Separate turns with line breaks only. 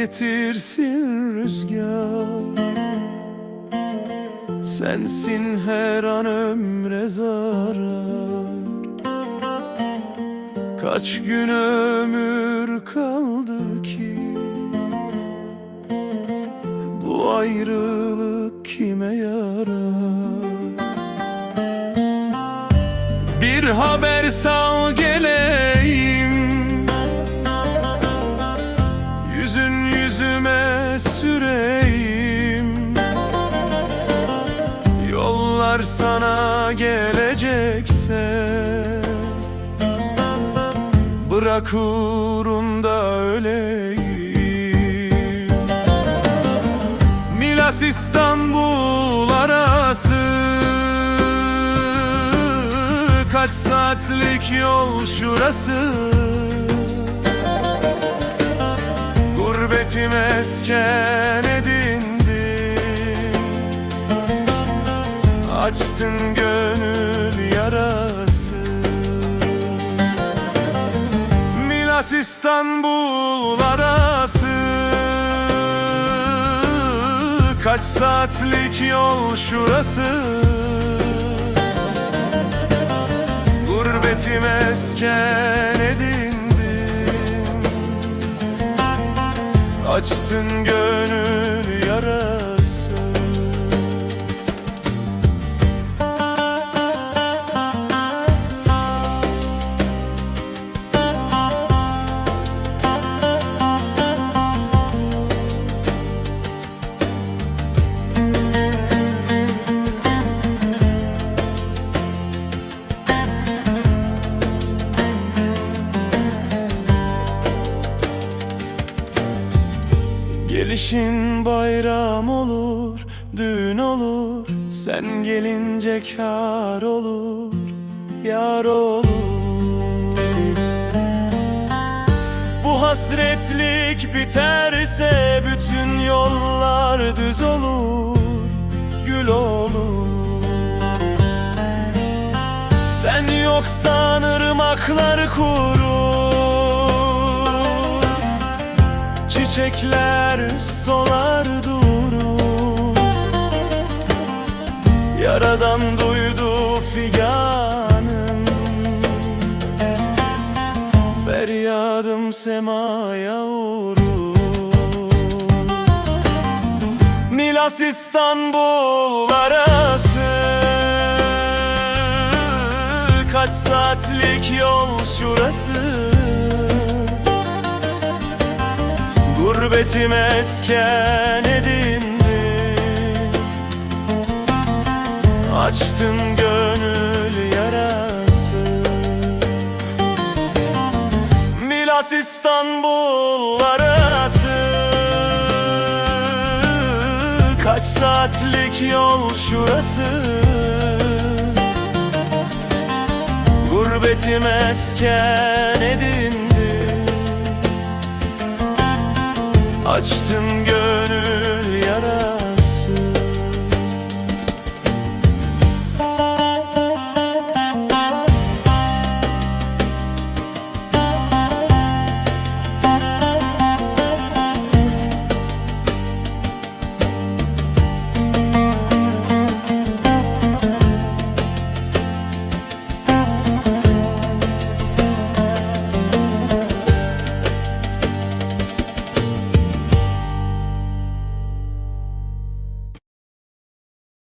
Getirsin rüzgar. Sensin her an ömre zarar. Kaç gün ömür kaldı ki? Bu ayrılık kime yarar? Bir haber sal Yüzüme süreyim. Yollar sana gelecekse Bırak uğrunda öleyim. Milas İstanbul arası Kaç saatlik yol şurası Gurbetim esken edindi. Açtın gönül yarası. Milas İstanbul arası. Kaç saatlik yol şurası. Gurbetim esken Açtın gönül yarası Gelişin bayram olur, düğün olur. Sen gelince kar olur, yar olur. Bu hasretlik biterse bütün yollar düz olur Gül olur. Sen yoksan ırmaklar kurur Çiçekler solar durur Yaradan duydu figanım Feryadım semaya vurur Milas İstanbul arası. Kaç saatlik yol şurası Gurbetim esken edindi. Açtın gönül yarası. Milas İstanbul arası. Kaç saatlik yol şurası. Gurbetim esken edindi Açtın gönül